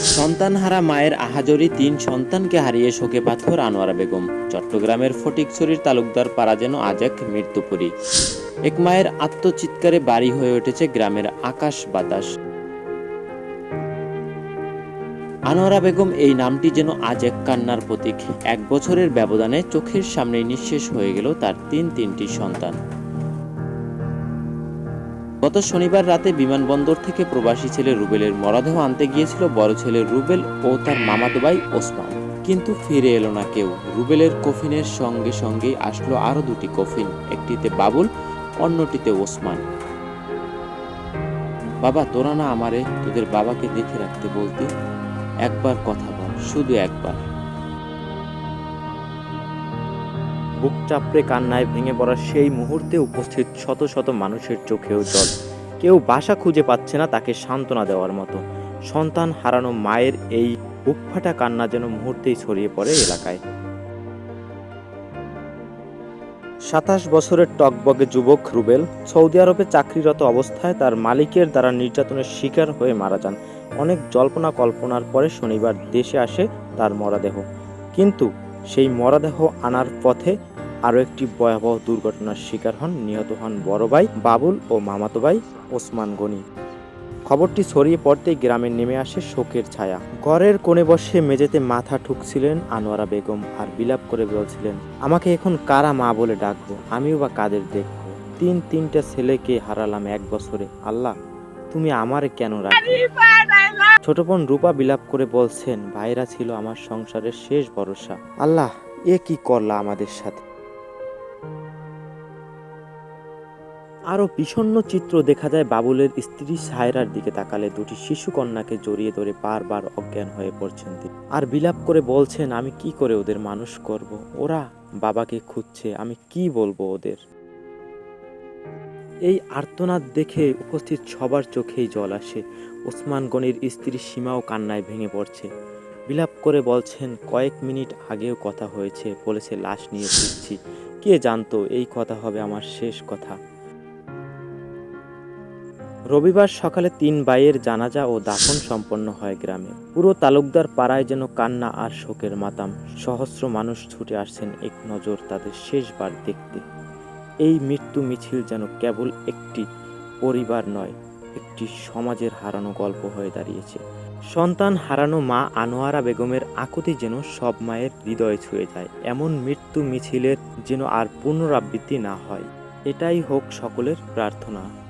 সন্তানহারা মায়ের আহাজরি তিন সন্তানকে হারিয়ে শোকে পাথর আনোয়ারা বেগম। চট্টগ্রামের ফটিকছড়ির তালুকদার পাড়া যেন আজ এক মৃত্যুপুরী। এক মায়ের আত্মচিৎকারে বাড়ি হয়ে উঠেছে গ্রামের আকাশ বাতাস। আনোয়ারা বেগম এই নামটি যেন আজ এক কান্নার প্রতীক। এক বছরের ব্যবধানে চোখের সামনে নিঃশেষ হয়ে গেল তার তিন তিনটি সন্তান। গত শনিবার রাতে বিমানবন্দর থেকে প্রবাসী ছেলে রুবেলের মরদেহ আনতে গিয়েছিল বড় ছেলে রুবেল ও তার মামাতো ভাই ওসমান। কিন্তু ফিরে এলো না কেউ। রুবেলের কফিনের সঙ্গে সঙ্গেই আসলো আরও দুটি কফিন, একটিতে বাবুল, অন্যটিতে ওসমান। বাবা, তোরা না আমারে, তোদের বাবাকে দেখে রাখতে বলতি? একবার কথা বল, শুধু একবার। বুক চাপড়ে কান্নায় ভেঙে পড়া সেই মুহূর্তে উপস্থিত শত শত মানুষের চোখেও জল। কেউ বাসা খুঁজে পাচ্ছে না তাকে সান্ত্বনা দেওয়ার মতো। সন্তান হারানো মায়ের এই বুক ফাটা কান্না যেন মুহূর্তেই ছড়িয়ে পড়ে এলাকায়। সাতাশ বছরের টকবগে যুবক রুবেল সৌদি আরবে চাকরিরত অবস্থায় তার মালিকের দ্বারা নির্যাতনের শিকার হয়ে মারা যান। অনেক জল্পনা কল্পনার পরে শনিবার দেশে আসে তার মরাদেহ। কিন্তু সেই মরাদেহ আনার পথে আরও একটি ভয়াবহ দুর্ঘটনার শিকার হন, নিহত হন বড় ভাই বাবুল ও মামাতো ভাই ওসমান গনি। খবরটি ছড়িয়ে পড়তেই গ্রামে নেমে আসে শোকের ছায়া। ঘরের কোণে বসে মেঝেতে মাথা ঠুকছিলেন আনোয়ারা বেগম আর বিলাপ করে বলছিলেন, আমাকে এখন কারা মা বলে ডাকবো? আমিও বা কাদের দেখব? তিন তিনটা ছেলেকে হারালাম এক বছরে। আল্লাহ, তুমি আমারে কেন রাখো ছোট বোন রূপা বিলাপ করে বলছেন, ভাইরা ছিল আমার সংসারের শেষ ভরসা। আল্লাহ, এ কি করলা আমাদের সাথে? আরও বিষণ্ণ চিত্র দেখা যায় বাবুলের স্ত্রী সায়রার দিকে তাকালে দুটি শিশু কন্যাকে জড়িয়ে ধরে বারবার অজ্ঞান হয়ে পড়ছেন তিনি। আর বিলাপ করে বলছেন, আমি কি করে ওদের মানুষ করব? ওরা বাবাকে খুঁজছে, আমি কি বলব ওদের? এই আর্তনাদ দেখে উপস্থিত সবার চোখেই জল আসে। ওসমান গনির স্ত্রী সীমাও কান্নায় ভেঙে পড়ছে। বিলাপ করে বলছেন, কয়েক মিনিট আগেও কথা হয়েছে, বলেছে লাশ নিয়ে ফিরছি। কে জানতো, এই কথা হবে আমার শেষ কথা। রবিবার সকালে তিন ভাইয়ের জানাজা ও দাফন সম্পন্ন হয় গ্রামে। পুরো তালুকদার পাড়ায় যেন কান্না আর শোকের মাতাম। সহস্র মানুষ ছুটে আসছেন এক নজর তাদের শেষবার দেখতে। এই মৃত্যু মিছিল যেন কেবল একটি পরিবার নয়, একটি সমাজের হারানো গল্প হয়ে দাঁড়িয়েছে। সন্তান হারানো মা আনোয়ারা বেগমের আকুতি যেন সব মায়ের হৃদয়ে ছুঁয়ে যায়। এমন মৃত্যু মিছিলের যেন আর পুনরাবৃত্তি না হয়। এটাই হোক সকলের প্রার্থনা।